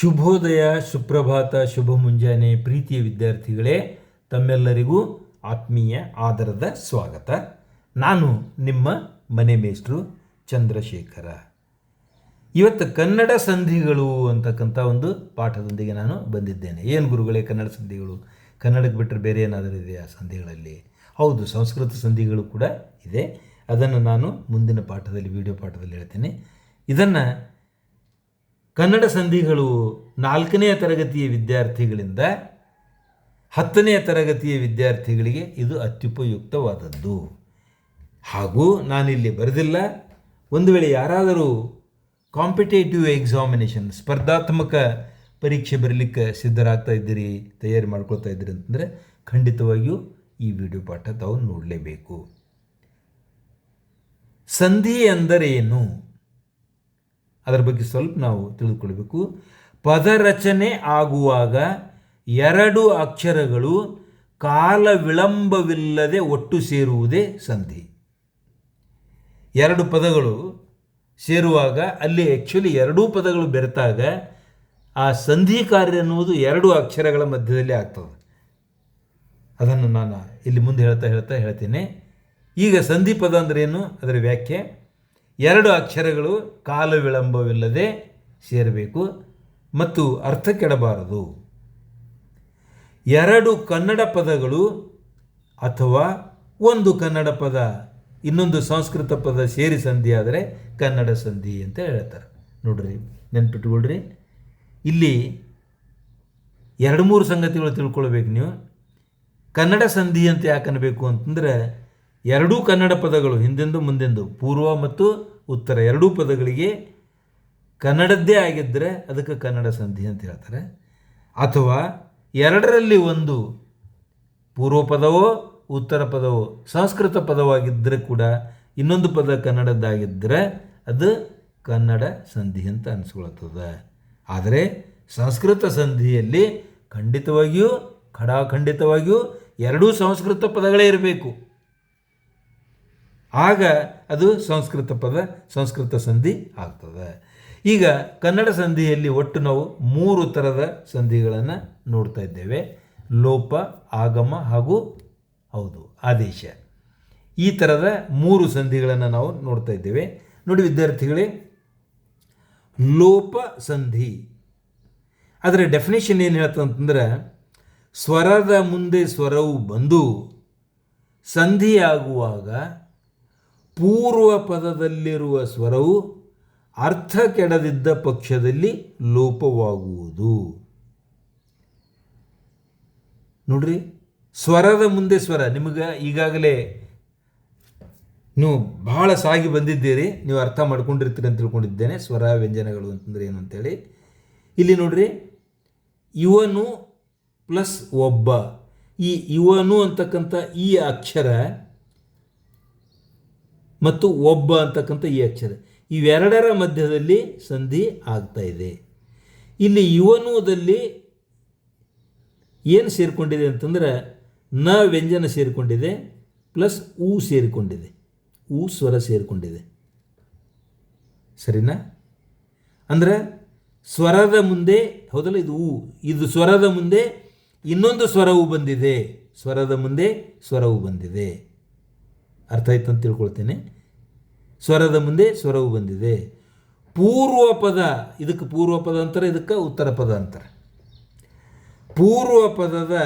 ಶುಭೋದಯ, ಸುಪ್ರಭಾತ, ಶುಭ ಮುಂಜಾನೆ ಪ್ರೀತಿಯ ವಿದ್ಯಾರ್ಥಿಗಳೇ, ತಮ್ಮೆಲ್ಲರಿಗೂ ಆತ್ಮೀಯ ಆದರದ ಸ್ವಾಗತ. ನಾನು ನಿಮ್ಮ ಮನೆ ಮೇಷ್ಟ್ರು ಚಂದ್ರಶೇಖರ. ಇವತ್ತು ಕನ್ನಡ ಸಂಧಿಗಳು ಅಂತಕ್ಕಂಥ ಒಂದು ಪಾಠದೊಂದಿಗೆ ನಾನು ಬಂದಿದ್ದೇನೆ. ಏನು ಗುರುಗಳೇ ಕನ್ನಡ ಸಂಧಿಗಳು? ಕನ್ನಡಕ್ಕೆ ಬಿಟ್ಟರೆ ಬೇರೆ ಏನಾದರೂ ಇದೆಯಾ ಸಂಧಿಗಳಲ್ಲಿ? ಹೌದು, ಸಂಸ್ಕೃತ ಸಂಧಿಗಳು ಕೂಡ ಇದೆ. ಅದನ್ನು ನಾನು ಮುಂದಿನ ಪಾಠದಲ್ಲಿ, ವಿಡಿಯೋ ಪಾಠದಲ್ಲಿ ಹೇಳ್ತೇನೆ. ಇದನ್ನು ಕನ್ನಡ ಸಂಧಿಗಳು ನಾಲ್ಕನೆಯ ತರಗತಿಯ ವಿದ್ಯಾರ್ಥಿಗಳಿಂದ ಹತ್ತನೆಯ ತರಗತಿಯ ವಿದ್ಯಾರ್ಥಿಗಳಿಗೆ ಇದು ಅತ್ಯುಪಯುಕ್ತವಾದದ್ದು. ಹಾಗೂ ನಾನಿಲ್ಲಿ ಬರೆದಿಲ್ಲ, ಒಂದು ವೇಳೆ ಯಾರಾದರೂ ಕಾಂಪಿಟೇಟಿವ್ ಎಕ್ಸಾಮಿನೇಷನ್ ಸ್ಪರ್ಧಾತ್ಮಕ ಪರೀಕ್ಷೆ ಬರಲಿಕ್ಕೆ ಸಿದ್ಧರಾಗ್ತಾ ಇದ್ದೀರಿ, ತಯಾರಿ ಮಾಡ್ಕೊಳ್ತಾ ಇದ್ದೀರಿ ಅಂತಂದರೆ ಖಂಡಿತವಾಗಿಯೂ ಈ ವಿಡಿಯೋ ಪಾಠ ತಾವು ನೋಡಲೇಬೇಕು. ಸಂಧಿ ಎಂದರೇನು? ಅದರ ಬಗ್ಗೆ ಸ್ವಲ್ಪ ನಾವು ತಿಳಿದುಕೊಳ್ಬೇಕು ಪದರಚನೆ ಆಗುವಾಗ ಎರಡು ಅಕ್ಷರಗಳು ಕಾಲ ವಿಳಂಬವಿಲ್ಲದೆ ಒಟ್ಟು ಸೇರುವುದೇ ಸಂಧಿ. ಎರಡು ಪದಗಳು ಸೇರುವಾಗ ಅಲ್ಲಿ ಆ್ಯಕ್ಚುಲಿ ಎರಡೂ ಪದಗಳು ಬೆರೆತಾಗ ಆ ಸಂಧಿ ಕಾರ್ಯ ಅನ್ನುವುದು ಎರಡು ಅಕ್ಷರಗಳ ಮಧ್ಯದಲ್ಲಿ ಆಗ್ತದೆ. ಅದನ್ನು ನಾನು ಇಲ್ಲಿ ಮುಂದೆ ಹೇಳ್ತಾ ಹೇಳ್ತಾ ಹೇಳ್ತೇನೆ. ಈಗ ಸಂಧಿ ಪದ ಅಂದ್ರೇನು ಅದರ ವ್ಯಾಖ್ಯೆ. ಎರಡು ಅಕ್ಷರಗಳು ಕಾಲ ವಿಳಂಬವಿಲ್ಲದೆ ಸೇರಬೇಕು ಮತ್ತು ಅರ್ಥ ಕೆಡಬಾರದು. ಎರಡು ಕನ್ನಡ ಪದಗಳು ಅಥವಾ ಒಂದು ಕನ್ನಡ ಪದ, ಇನ್ನೊಂದು ಸಂಸ್ಕೃತ ಪದ ಸೇರಿ ಸಂಧಿ ಆದರೆ ಕನ್ನಡ ಸಂಧಿ ಅಂತ ಹೇಳ್ತಾರೆ. ನೋಡ್ರಿ, ನೆನ್ಪಿಟ್ಕೊಳ್ರಿ. ಇಲ್ಲಿ ಎರಡು ಮೂರು ಸಂಗತಿಗಳು ತಿಳ್ಕೊಳ್ಬೇಕು ನೀವು. ಕನ್ನಡ ಸಂಧಿ ಅಂತ ಯಾಕನ್ಬೇಕು ಅಂತಂದರೆ ಎರಡೂ ಕನ್ನಡ ಪದಗಳು ಹಿಂದೆಂದು ಮುಂದೆಂದು, ಪೂರ್ವ ಮತ್ತು ಉತ್ತರ, ಎರಡೂ ಪದಗಳಿಗೆ ಕನ್ನಡದ್ದೇ ಆಗಿದ್ದರೆ ಅದಕ್ಕೆ ಕನ್ನಡ ಸಂಧಿ ಅಂತ ಹೇಳ್ತಾರೆ. ಅಥವಾ ಎರಡರಲ್ಲಿ ಒಂದು ಪೂರ್ವ ಪದವೋ, ಉತ್ತರ ಪದವೋ, ಸಂಸ್ಕೃತ ಪದವಾಗಿದ್ದರೆ ಕೂಡ ಇನ್ನೊಂದು ಪದ ಕನ್ನಡದ್ದಾಗಿದ್ದರೆ ಅದು ಕನ್ನಡ ಸಂಧಿ ಅಂತ ಅನಿಸ್ಕೊಳ್ತದೆ. ಆದರೆ ಸಂಸ್ಕೃತ ಸಂಧಿಯಲ್ಲಿ ಖಂಡಿತವಾಗಿಯೂ, ಖಡಾಖಂಡಿತವಾಗಿಯೂ ಎರಡೂ ಸಂಸ್ಕೃತ ಪದಗಳೇ ಇರಬೇಕು. ಆಗ ಅದು ಸಂಸ್ಕೃತ ಪದ, ಸಂಸ್ಕೃತ ಸಂಧಿ ಆಗ್ತದೆ. ಈಗ ಕನ್ನಡ ಸಂಧಿಯಲ್ಲಿ ಒಟ್ಟು ನಾವು ಮೂರು ಥರದ ಸಂಧಿಗಳನ್ನು ನೋಡ್ತಾ ಇದ್ದೇವೆ. ಲೋಪ, ಆಗಮ ಹಾಗೂ ಹೌದು, ಆದೇಶ. ಈ ಥರದ ಮೂರು ಸಂಧಿಗಳನ್ನು ನಾವು ನೋಡ್ತಾ ಇದ್ದೇವೆ. ನೋಡಿ ವಿದ್ಯಾರ್ಥಿಗಳೇ, ಲೋಪ ಸಂಧಿ. ಅದರ ಡೆಫಿನೇಷನ್ ಏನು ಹೇಳ್ತಂತಂದ್ರೆ ಸ್ವರದ ಮುಂದೆ ಸ್ವರವು ಬಂದು ಸಂಧಿಯಾಗುವಾಗ ಪೂರ್ವ ಪದದಲ್ಲಿರುವ ಸ್ವರವು ಅರ್ಥ ಕೆಡದಿದ್ದ ಪಕ್ಷದಲ್ಲಿ ಲೋಪವಾಗುವುದು. ನೋಡ್ರಿ, ಸ್ವರದ ಮುಂದೆ ಸ್ವರ, ನಿಮಗೆ ಈಗಾಗಲೇ ನೀವು ಬಹಳ ಸಾಗಿ ಬಂದಿದ್ದೀರಿ, ನೀವು ಅರ್ಥ ಮಾಡ್ಕೊಂಡಿರ್ತೀರಿ ಅಂತ ತಿಳ್ಕೊಂಡಿದ್ದೇನೆ, ಸ್ವರ ವ್ಯಂಜನಗಳು ಅಂತಂದ್ರೆ ಏನು ಅಂತೇಳಿ. ಇಲ್ಲಿ ನೋಡ್ರಿ, ಇವನು ಪ್ಲಸ್ ಒಬ್ಬ. ಈ ಇವನು ಅಂತಕ್ಕಂಥ ಈ ಅಕ್ಷರ ಮತ್ತು ಒಬ್ಬ ಅಂತಕ್ಕಂಥ ಈ ಅಕ್ಷರ ಇವೆರಡರ ಮಧ್ಯದಲ್ಲಿ ಸಂಧಿ ಆಗ್ತಾ ಇದೆ. ಇಲ್ಲಿ ಯುವನುದಲ್ಲಿ ಏನು ಸೇರಿಕೊಂಡಿದೆ ಅಂತಂದ್ರೆ ನ ವ್ಯಂಜನ ಸೇರಿಕೊಂಡಿದೆ ಪ್ಲಸ್ ಊ ಸೇರಿಕೊಂಡಿದೆ. ಊ ಸ್ವರ ಸೇರಿಕೊಂಡಿದೆ. ಸರಿನಾ? ಅಂದ್ರೆ ಸ್ವರದ ಮುಂದೆ, ಹೌದಲ್ಲ ಇದು ಊ ಇದು ಸ್ವರದ ಮುಂದೆ ಇನ್ನೊಂದು ಸ್ವರವು ಬಂದಿದೆ. ಸ್ವರದ ಮುಂದೆ ಸ್ವರವು ಬಂದಿದೆ. ಅರ್ಥ ಆಯ್ತು ಅಂತ ತಿಳ್ಕೊಳ್ತೇನೆ. ಸ್ವರದ ಮುಂದೆ ಸ್ವರವು ಬಂದಿದೆ. ಪೂರ್ವ ಪದ ಇದಕ್ಕೆ ಪೂರ್ವ ಪದ ಅಂತಾರೆ, ಇದಕ್ಕೆ ಉತ್ತರ ಪದ ಅಂತಾರೆ. ಪೂರ್ವ ಪದದ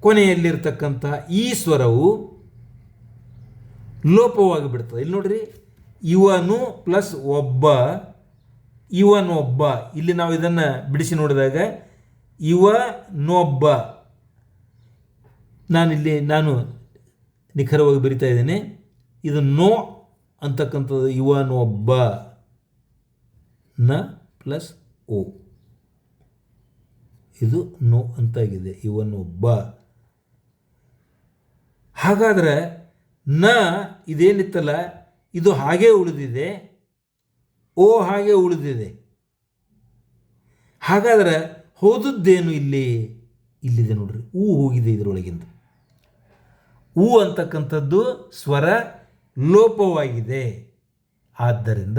ಕೊನೆಯಲ್ಲಿರ್ತಕ್ಕಂಥ ಈ ಸ್ವರವು ಲೋಪವಾಗಿ ಬಿಡ್ತದೆ. ಇಲ್ಲಿ ನೋಡ್ರಿ, ಇವನು ಪ್ಲಸ್ ಒಬ್ಬ, ಇವನೊಬ್ಬ. ಇಲ್ಲಿ ನಾವು ಇದನ್ನು ಬಿಡಿಸಿ ನೋಡಿದಾಗ, ಇವನೊಬ್ಬ. ನಾನಿಲ್ಲಿ, ನಾನು ನಿಖರವಾಗಿ ಬರಿತಾ ಇದ್ದೇನೆ. ಇದು ನೋ ಅಂತಕ್ಕಂಥದ್ದು ಒಬ್ಬ ನ ಪ್ಲಸ್ ಓ. ಇದು ನೋ ಅಂತಾಗಿದೆ ಇವನೊಬ್ಬ ಹಾಗಾದರೆ ನ ಇದೇನಿತ್ತಲ್ಲ, ಇದು ಹಾಗೇ ಉಳಿದಿದೆ, ಓ ಹಾಗೆ ಉಳಿದಿದೆ. ಹಾಗಾದರೆ ಹೋದದ್ದೇನು ಇಲ್ಲಿ? ಇಲ್ಲಿದೆ ನೋಡ್ರಿ ಹೂ ಹೋಗಿದೆ ಇದರೊಳಗಿಂದ. ಹೂ ಅಂತಕ್ಕಂಥದ್ದು ಸ್ವರ ಲೋಪವಾಗಿದೆ. ಆದ್ದರಿಂದ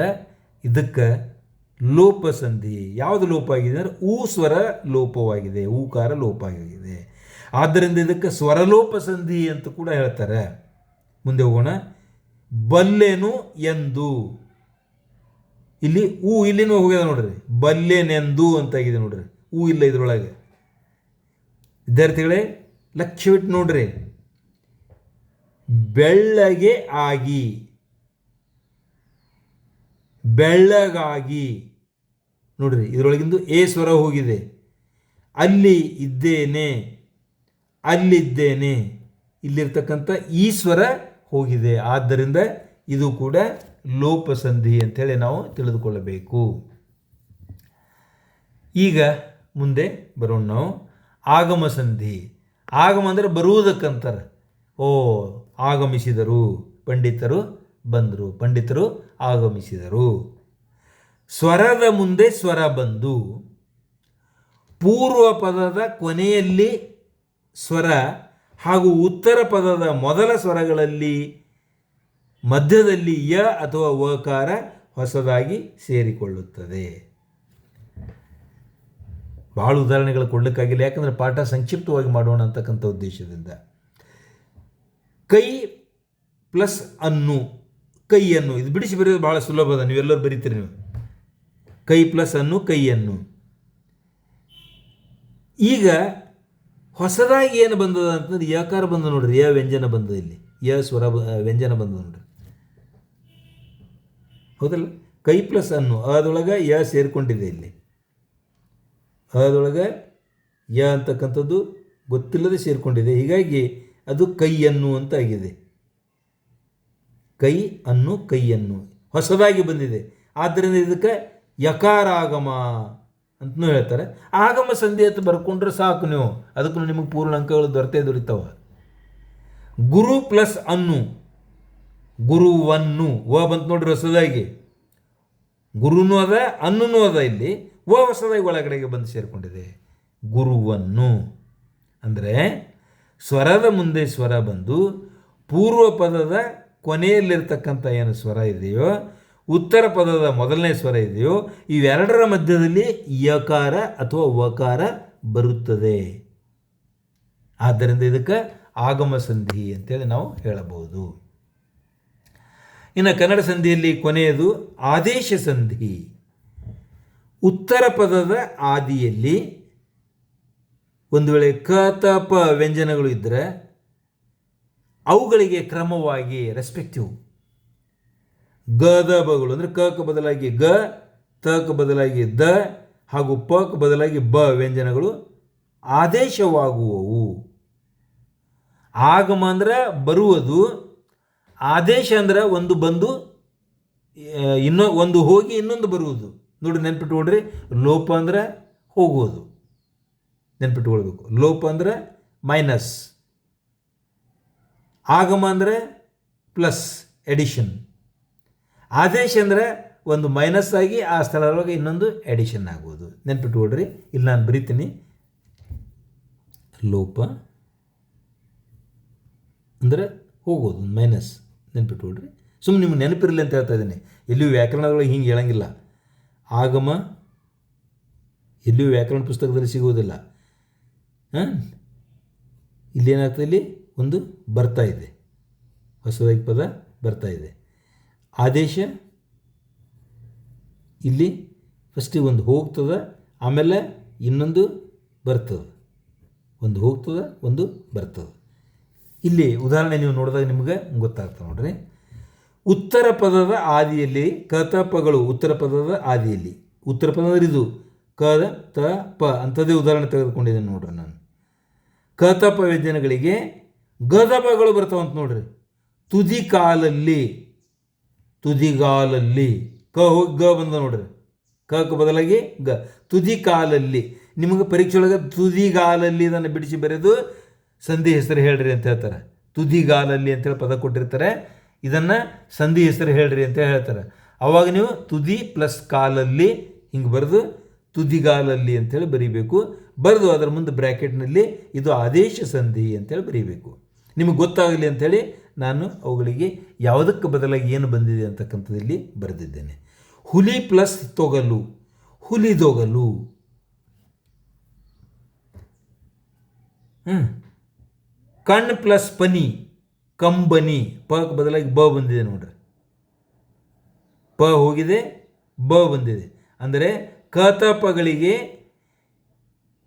ಇದಕ್ಕೆ ಲೋಪ ಸಂಧಿ ಯಾವುದು ಲೋಪ ಆಗಿದೆ ಅಂದರೆ ಊ ಸ್ವರ ಲೋಪವಾಗಿದೆ, ಊಕಾರ ಲೋಪ ಆಗಿದೆ ಆದ್ದರಿಂದ ಇದಕ್ಕೆ ಸ್ವರಲೋಪ ಸಂಧಿ ಅಂತ ಕೂಡ ಹೇಳ್ತಾರೆ. ಮುಂದೆ ಹೋಗೋಣ. ಬಲ್ಲೆನು ಎಂದು. ಇಲ್ಲಿ ಊ ಇಲ್ಲಿನೂ ಹೋಗ್ಯದ ನೋಡ್ರಿ. ಬಲ್ಲೆನೆಂದು ಅಂತಾಗಿದೆ ನೋಡ್ರಿ. ಹೂ ಇಲ್ಲ ಇದ್ರೊಳಗೆ. ವಿದ್ಯಾರ್ಥಿಗಳೇ, ಲಕ್ಷ್ಯವಿಟ್ಟು ನೋಡ್ರಿ. ಬೆಳ್ಳಗೆ ಆಗಿ, ಬೆಳ್ಳಗಾಗಿ, ನೋಡ್ರಿ, ಇದರೊಳಗಿಂದು ಎ ಸ್ವರ ಹೋಗಿದೆ. ಅಲ್ಲಿ ಇದ್ದೇನೆ, ಅಲ್ಲಿದ್ದೇನೆ, ಇಲ್ಲಿರ್ತಕ್ಕಂಥ ಈ ಸ್ವರ ಹೋಗಿದೆ. ಆದ್ದರಿಂದ ಇದು ಕೂಡ ಲೋಪ ಸಂಧಿ ಅಂತೇಳಿ ನಾವು ತಿಳಿದುಕೊಳ್ಳಬೇಕು. ಈಗ ಮುಂದೆ ಬರೋಣ ನಾವು. ಆಗಮ ಸಂಧಿ ಆಗಮ ಅಂದರೆ ಬರುವುದಕ್ಕಂತಾರೆ. ಓ ಆಗಮಿಸಿದರು. ಪಂಡಿತರು ಬಂದರು. ಪಂಡಿತರು ಆಗಮಿಸಿದರು. ಸ್ವರದ ಮುಂದೆ ಸ್ವರ ಬಂದು, ಪೂರ್ವ ಪದದ ಕೊನೆಯಲ್ಲಿ ಸ್ವರ ಹಾಗೂ ಉತ್ತರ ಪದದ ಮೊದಲ ಸ್ವರಗಳಲ್ಲಿ ಮಧ್ಯದಲ್ಲಿ ಯ ಅಥವಾ ವಕಾರ ಹೊಸದಾಗಿ ಸೇರಿಕೊಳ್ಳುತ್ತದೆ. ಭಾಳ ಉದಾಹರಣೆಗಳು ಕೊಡಲಿಕ್ಕಾಗಿಲ್ಲ. ಯಾಕಂದರೆ ಪಾಠ ಸಂಕ್ಷಿಪ್ತವಾಗಿ ಮಾಡೋಣ ಅಂತಕ್ಕಂಥ ಉದ್ದೇಶದಿಂದ. ಕೈ ಪ್ಲಸ್ ಅನ್ನು. ಕೈಯನ್ನು. ಇದು ಬಿಡಿಸಿ ಬರೆಯೋದು ಭಾಳ ಅದ. ನೀವೆಲ್ಲರೂ ಬರೀತೀರಿ ನೀವು. ಕೈ ಪ್ಲಸ್ ಅನ್ನು, ಕೈಯನ್ನು. ಈಗ ಹೊಸದಾಗಿ ಏನು ಬಂದದ ಅಂತಂದ್ರೆ ಯಕಾರ ಬಂದ ನೋಡ್ರಿ. ಯ ವ್ಯಂಜನ ಬಂದದ ಇಲ್ಲಿ. ಯ ಸ್ವರ ವ್ಯಂಜನ ಬಂದದ ನೋಡ್ರಿ. ಹೌದಲ್ಲ? ಕೈ ಪ್ಲಸ್ ಅನ್ನು. ಅದೊಳಗೆ ಯ ಸೇರಿಕೊಂಡಿದೆ ಇಲ್ಲಿ. ಅದೊಳಗೆ ಯ ಅಂತಕ್ಕಂಥದ್ದು ಗೊತ್ತಿಲ್ಲದೆ ಸೇರಿಕೊಂಡಿದೆ. ಹೀಗಾಗಿ ಅದು ಕೈಯನ್ನು ಅಂತ ಆಗಿದೆ. ಕೈ ಅನ್ನು ಕೈಯನ್ನು ಹೊಸದಾಗಿ ಬಂದಿದೆ. ಆದ್ದರಿಂದ ಇದಕ್ಕೆ ಯಕಾರಾಗಮ ಅಂತಲೂ ಹೇಳ್ತಾರೆ. ಆಗಮ ಸಂಧಿ ಅಂತ ಬರ್ಕೊಂಡ್ರೆ ಸಾಕು ನೀವು. ಅದಕ್ಕೂ ನಿಮಗೆ ಪೂರ್ಣ ಅಂಕಗಳು ದೊರೆತೇ ದೊರಿತಾವ. ಗುರು ಪ್ಲಸ್ ಅನ್ನು, ಗುರುವನ್ನು, ವ ಬಂತು ನೋಡ್ರಿ ಹೊಸದಾಗಿ. ಗುರುನೂ ಅದ ಅನ್ನೂ ಅದ ಇಲ್ಲಿ. ವ ಹೊಸದಾಗಿ ಒಳಗಡೆಗೆ ಬಂದು ಸೇರಿಕೊಂಡಿದೆ. ಗುರುವನ್ನು. ಅಂದರೆ ಸ್ವರದ ಮುಂದೆ ಸ್ವರ ಬಂದು ಪೂರ್ವ ಪದದ ಕೊನೆಯಲ್ಲಿರ್ತಕ್ಕಂಥ ಏನು ಸ್ವರ ಇದೆಯೋ, ಉತ್ತರ ಪದದ ಮೊದಲನೇ ಸ್ವರ ಇದೆಯೋ, ಇವೆರಡರ ಮಧ್ಯದಲ್ಲಿ ಯಕಾರ ಅಥವಾ ವಕಾರ ಬರುತ್ತದೆ. ಆದ್ದರಿಂದ ಇದಕ್ಕೆ ಆಗಮ ಸಂಧಿ ಅಂತೇಳಿ ನಾವು ಹೇಳಬಹುದು. ಇನ್ನು ಕನ್ನಡ ಸಂಧಿಯಲ್ಲಿ ಕೊನೆಯದು ಆದೇಶ ಸಂಧಿ. ಉತ್ತರ ಪದದ ಆದಿಯಲ್ಲಿ ಒಂದು ವೇಳೆ ಕ ತ ಪ ವ್ಯಂಜನಗಳು ಇದ್ದರೆ ಅವುಗಳಿಗೆ ಕ್ರಮವಾಗಿ ರೆಸ್ಪೆಕ್ಟಿವ್ ಗ, ದ ಬಗಳು ಅಂದರೆ ಕಕ್ಕೆ ಬದಲಾಗಿ ಗ ತಕ್ಕೆ ಬದಲಾಗಿ ದ ಹಾಗೂ ಪಕ್ಕೆ ಬದಲಾಗಿ ಬ ವ್ಯಂಜನಗಳು ಆದೇಶವಾಗುವವು. ಆಗಮ ಅಂದರೆ ಬರುವುದು, ಆದೇಶ ಅಂದರೆ ಒಂದು ಬಂದು ಇನ್ನೊ, ಒಂದು ಹೋಗಿ ಇನ್ನೊಂದು ಬರುವುದು. ನೋಡಿ ನೆನ್ಪಿಟ್ಕೊಳ್ರಿ ಲೋಪ ಅಂದ್ರೆ ಹೋಗುವುದು. ನೆನ್ಪಿಟ್ಕೊಳ್ಬೇಕು. ಲೋಪ ಅಂದ್ರೆ ಮೈನಸ್. ಆಗಮ ಅಂದರೆ ಪ್ಲಸ್ ಎಡಿಷನ್ ಆದೇಶ ಅಂದರೆ ಒಂದು ಮೈನಸ್ ಆಗಿ ಆ ಸ್ಥಳದೊಳಗೆ ಇನ್ನೊಂದು ಎಡಿಷನ್ ಆಗ್ಬೋದು ನೆನ್ಪಿಟ್ಕೊಳ್ರಿ. ಇಲ್ಲಿ ನಾನು ಬರಿತೀನಿ. ಲೋಪ ಅಂದರೆ ಹೋಗೋದು, ಮೈನಸ್. ನೆನ್ಪಿಟ್ಕೊಳ್ರಿ. ಸುಮ್ಮನೆ ನಿಮ್ಗೆ ನೆನಪಿರಲಿ ಅಂತ ಹೇಳ್ತಾ ಇದ್ದೀನಿ. ಎಲ್ಲಿಯೂ ವ್ಯಾಕರಣದೊಳಗೆ ಹಿಂಗೆ ಹೇಳಂಗಿಲ್ಲ. ಆಗಮ ಎಲ್ಲಿಯೂ ವ್ಯಾಕರಣ ಪುಸ್ತಕದಲ್ಲಿ ಸಿಗುವುದಿಲ್ಲ. ಇಲ್ಲೇನಾಗ್ತದೆ ಇಲ್ಲಿ ಒಂದು ಬರ್ತಾ ಇದೆ ಹೊಸದಾಗಿ ಪದ ಬರ್ತಾ ಇದೆ ಆದೇಶ? ಇಲ್ಲಿ ಫಸ್ಟಿಗೆ ಒಂದು ಹೋಗ್ತದೆ, ಆಮೇಲೆ ಇನ್ನೊಂದು ಬರ್ತದೆ. ಒಂದು ಹೋಗ್ತದೆ, ಒಂದು ಬರ್ತದೆ. ಇಲ್ಲಿ ಉದಾಹರಣೆ ನೀವು ನೋಡಿದಾಗ ನಿಮಗೆ ಗೊತ್ತಾಗ್ತದೆ ನೋಡ್ರಿ. ಉತ್ತರ ಪದದ ಆದಿಯಲ್ಲಿ ಕತಪಗಳು ಉತ್ತರ ಪದದ ಆದಿಯಲ್ಲಿ. ಉತ್ತರ ಪದ ಇದು ಕ ತ, ಪ ಅಂಥದ್ದೇ ಉದಾಹರಣೆ ತೆಗೆದುಕೊಂಡಿದ್ದೀನಿ ನೋಡ್ರಿ ನಾನು. ಕ ತ ಪ ವ್ಯಂಜನಗಳಿಗೆ ಗದಪಗಳು ಬರ್ತಾವಂತ ನೋಡ್ರಿ. ತುದಿ ಕಾಲಲ್ಲಿ ತುದಿಗಾಲಲ್ಲಿ, ಕ ಹೋಗಿ ಗ ಬಂದ ನೋಡ್ರಿ. ಕಕ್ಕೆ ಬದಲಾಗಿ ಗ. ತುದಿ ಕಾಲಲ್ಲಿ ನಿಮಗೆ ಪರೀಕ್ಷೆ ಒಳಗೆ ತುದಿಗಾಲಲ್ಲಿ ಇದನ್ನು ಬಿಡಿಸಿ ಬರೆದು ಸಂಧಿ ಹೆಸರು ಹೇಳ್ರಿ ಅಂತ ಹೇಳ್ತಾರೆ. ತುದಿಗಾಲಲ್ಲಿ ಅಂತೇಳಿ ಪದ ಕೊಟ್ಟಿರ್ತಾರೆ. ಇದನ್ನು ಸಂಧಿ ಹೆಸರು ಹೇಳ್ರಿ ಅಂತ ಹೇಳ್ತಾರೆ. ಅವಾಗ ನೀವು ತುದಿ ಪ್ಲಸ್ ಕಾಲಲ್ಲಿ ಹಿಂಗೆ ಬರೆದು ತುದಿಗಾಲಲ್ಲಿ ಅಂತೇಳಿ ಬರೀಬೇಕು. ಬರೆದು ಅದರ ಮುಂದೆ ಬ್ರ್ಯಾಕೆಟ್ನಲ್ಲಿ ಇದು ಆದೇಶ ಸಂಧಿ ಅಂತೇಳಿ ಬರೀಬೇಕು. ನಿಮಗೆ ಗೊತ್ತಾಗಲಿ ಅಂಥೇಳಿ ನಾನು ಅವುಗಳಿಗೆ ಯಾವುದಕ್ಕೆ ಬದಲಾಗಿ ಏನು ಬಂದಿದೆ ಅಂತಕ್ಕಂಥದ್ದಲ್ಲಿ ಬರೆದಿದ್ದೇನೆ. ಹುಲಿ ಪ್ಲಸ್ ತೊಗಲು. ಹುಲಿದೊಗಲು ಹ್ಞೂ ಕಣ್ ಪ್ಲಸ್ ಪನಿ. ಕಂಬನಿ. ಪಕ್ ಬದಲಾಗಿ ಬ ಬಂದಿದೆ ನೋಡ್ರಿ. ಪ ಹೋಗಿದೆ, ಬ ಬಂದಿದೆ. ಅಂದರೆ ಕತಪಗಳಿಗೆ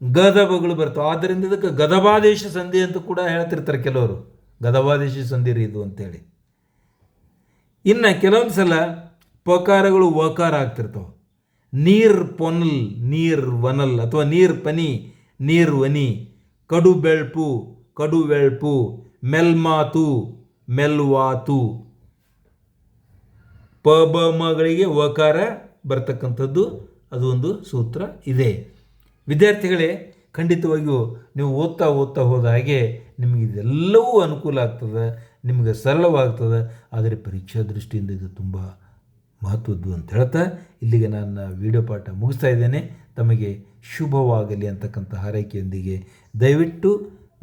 ಗದಬಗಳು ಬರ್ತವೆ. ಆದ್ದರಿಂದ ಇದಕ್ಕೆ ಗದಬಾದೇಶ ಸಂಧಿ ಅಂತ ಕೂಡ ಹೇಳ್ತಿರ್ತಾರೆ ಕೆಲವರು. ಗದಬಾದೇಶ ಸಂಧಿ ರೀ ಇದು ಅಂತೇಳಿ. ಇನ್ನು ಕೆಲವೊಂದು ಸಲ ಪಕಾರಗಳು ವಕಾರ ಆಗ್ತಿರ್ತಾವೆ. ನೀರ್ ಪೊನಲ್, ನೀರ್ ವನಲ್ ಅಥವಾ ನೀರ್ ಪನಿ, ನೀರ್ ವನಿ, ಕಡು ಬೆಳ್ಪು ಕಡು ಬೆಳ್ಪು ಮೆಲ್ಮಾತು ಮೆಲ್ವಾತು ಪಬಮಗಳಿಗೆ ವಕಾರ ಬರ್ತಕ್ಕಂಥದ್ದು ಅದು ಒಂದು ಸೂತ್ರ ಇದೆ. ವಿದ್ಯಾರ್ಥಿಗಳೇ, ಖಂಡಿತವಾಗಿಯೂ ನೀವು ಓದ್ತಾ ಓದ್ತಾ ಹೋದ ಹಾಗೆ ನಿಮಗೆ ಇದೆಲ್ಲವೂ ಅನುಕೂಲ ಆಗ್ತದೆ, ನಿಮಗೆ ಸರಳವಾಗ್ತದೆ. ಆದರೆ ಪರೀಕ್ಷಾ ದೃಷ್ಟಿಯಿಂದ ಇದು ತುಂಬ ಮಹತ್ವದ್ದು ಅಂತ ಹೇಳ್ತಾ ಇಲ್ಲಿಗೆ ನನ್ನ ವಿಡಿಯೋ ಪಾಠ ಮುಗಿಸ್ತಾ ಇದ್ದೇನೆ. ತಮಗೆ ಶುಭವಾಗಲಿ ಅಂತಕ್ಕಂಥ ಹಾರೈಕೆಯೊಂದಿಗೆ ದಯವಿಟ್ಟು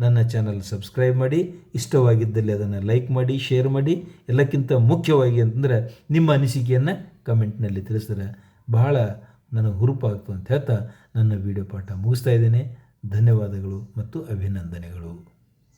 ನನ್ನ ಚಾನಲ್ ಸಬ್ಸ್ಕ್ರೈಬ್ ಮಾಡಿ, ಇಷ್ಟವಾಗಿದ್ದಲ್ಲಿ ಅದನ್ನು ಲೈಕ್ ಮಾಡಿ, ಶೇರ್ ಮಾಡಿ. ಎಲ್ಲಕ್ಕಿಂತ ಮುಖ್ಯವಾಗಿ ಅಂತಂದರೆ ನಿಮ್ಮ ಅನಿಸಿಕೆಯನ್ನು ಕಮೆಂಟ್ನಲ್ಲಿ ತಿಳಿಸಿದ್ರೆ ಬಹಳ ನನಗೆ ಹುರುಪಾಗ್ತು ಅಂತ ಹೇಳ್ತಾ ನನ್ನ ವಿಡಿಯೋ ಪಾಠ ಮುಗಿಸ್ತಾ ಇದ್ದೇನೆ. ಧನ್ಯವಾದಗಳು ಮತ್ತು ಅಭಿನಂದನೆಗಳು.